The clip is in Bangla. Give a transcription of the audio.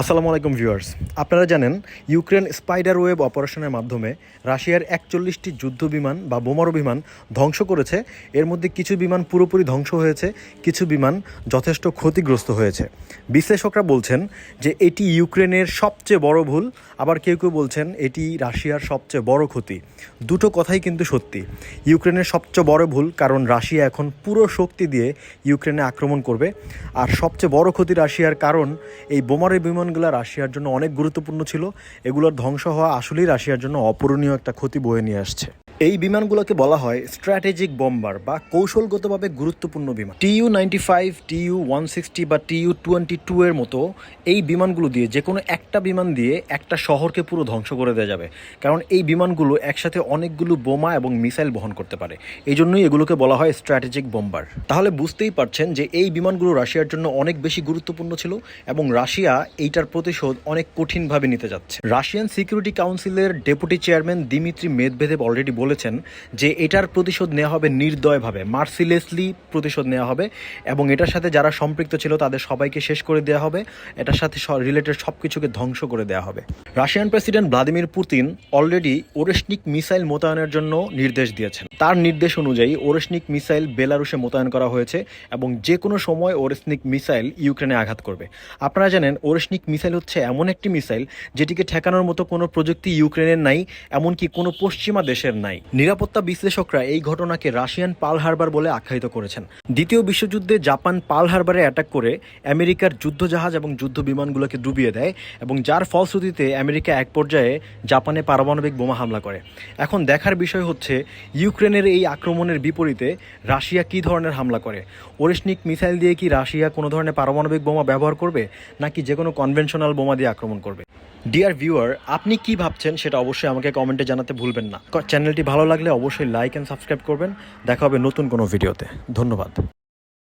আসসালামু আলাইকুম ভিউয়ার্স। আপনারা জানেন, ইউক্রেন স্পাইডার ওয়েব অপারেশনের মাধ্যমে রাশিয়ার একচল্লিশটি যুদ্ধ বিমান বা বোমারু বিমান ধ্বংস করেছে। এর মধ্যে কিছু বিমান পুরোপুরি ধ্বংস হয়েছে, কিছু বিমান যথেষ্ট ক্ষতিগ্রস্ত হয়েছে। বিশ্লেষকরা বলছেন যে এটি ইউক্রেনের সবচেয়ে বড় ভুল, আবার কেউ কেউ বলছেন এটি রাশিয়ার সবচেয়ে বড় ক্ষতি। দুটো কথাই কিন্তু সত্যি। ইউক্রেনের সবচেয়ে বড় ভুল, কারণ রাশিয়া এখন পুরো শক্তি দিয়ে ইউক্রেনে আক্রমণ করবে। আর সবচেয়ে বড় ক্ষতি রাশিয়ার কারণ, এই বোমারের বিমানগুলো রাশিয়ার জন্য অনেক গুরুত্বপূর্ণ ছিল। এগুলোর ধ্বংস হওয়া আসলেই রাশিয়ার জন্য অপূরণীয় একটা ক্ষতি বয়ে নিয়ে আসছে। এই বিমানগুলোকে বলা হয় স্ট্র্যাটেজিক বম্বার বা কৌশলগতভাবে গুরুত্বপূর্ণ বিমান। TU ninety five TU one sixty বা টিইউ টোয়েন্টি টু এর মতো এই বিমানগুলো দিয়ে যে কোনো একটা বিমান দিয়ে একটা শহরকে পুরো ধ্বংস করে দেওয়া যাবে। কারণ এই বিমানগুলো একসাথে অনেকগুলো বোমা এবং মিসাইল বহন করতে পারে। এই জন্যই এগুলোকে বলা হয় স্ট্র্যাটেজিক বম্বার তাহলে বুঝতেই পারছেন যে এই বিমানগুলো রাশিয়ার জন্য অনেক বেশি গুরুত্বপূর্ণ ছিল এবং রাশিয়া এইটার প্রতিশোধ অনেক কঠিনভাবে নিতে যাচ্ছে। রাশিয়ান সিকিউরিটি কাউন্সিলের deputy chairman Dmitry Medvedev already বলেছেন যে এটার প্রতিশোধ নেওয়া হবে নির্দয়ভাবে, মার্সিলেসলি প্রতিশোধ নেওয়া হবে এবং এটার সাথে যারা সম্পৃক্ত ছিল তাদের সবাইকে শেষ করে দেওয়া হবে, এটার সাথে রিলেটেড সব কিছুকে ধ্বংস করে দেওয়া হবে। Russian president Vladimir Putin already Oreshnik missile মোতায়েনের জন্য নির্দেশ দিয়েছেন। তার নির্দেশ অনুযায়ী ওরেশনিক মিসাইল বেলারুশে মোতায়েন করা হয়েছে এবং যে কোনো সময় ওরেশনিক মিসাইল ইউক্রেনে আঘাত করবে। আপনারা জানেন, ওরেশনিক মিসাইল হচ্ছে এমন একটি মিসাইল যেটিকে ঠেকানোর মতো কোনো প্রযুক্তি ইউক্রেনের নাই, এমনকি কোনো পশ্চিমা দেশের নাই নিরাপত্তা বিশ্লেষকরা এই ঘটনাকে রাশিয়ান পাল হারবার বলে আখ্যায়িত করেছেন। দ্বিতীয় বিশ্বযুদ্ধে জাপান পাল হারবারে অ্যাটাক করে আমেরিকার যুদ্ধজাহাজ এবং যুদ্ধ বিমানগুলোকে ডুবিয়ে দেয় এবং যার ফলশ্রুতিতে আমেরিকা এক পর্যায়ে জাপানে পারমাণবিক বোমা হামলা করে। এখন দেখার বিষয় হচ্ছে, ইউক্রেনের এই আক্রমণের বিপরীতে রাশিয়া কি ধরনের হামলা করে? ওরেশনিক মিসাইল দিয়ে কি রাশিয়া কোনো ধরনের পারমাণবিক বোমা ব্যবহার করবে, নাকি যে কোনো কনভেনশনাল বোমা দিয়ে আক্রমণ করবে? ডিয়ার ভিউয়ার আপনি কি ভাবছেন সেটা অবশ্যই আমাকে কমেন্টে জানাতে ভুলবেন না। চ্যানেলটি ভালো লাগলে অবশ্যই লাইক অ্যান্ড সাবস্ক্রাইব করবেন। দেখা হবে নতুন কোনো ভিডিওতে ধন্যবাদ।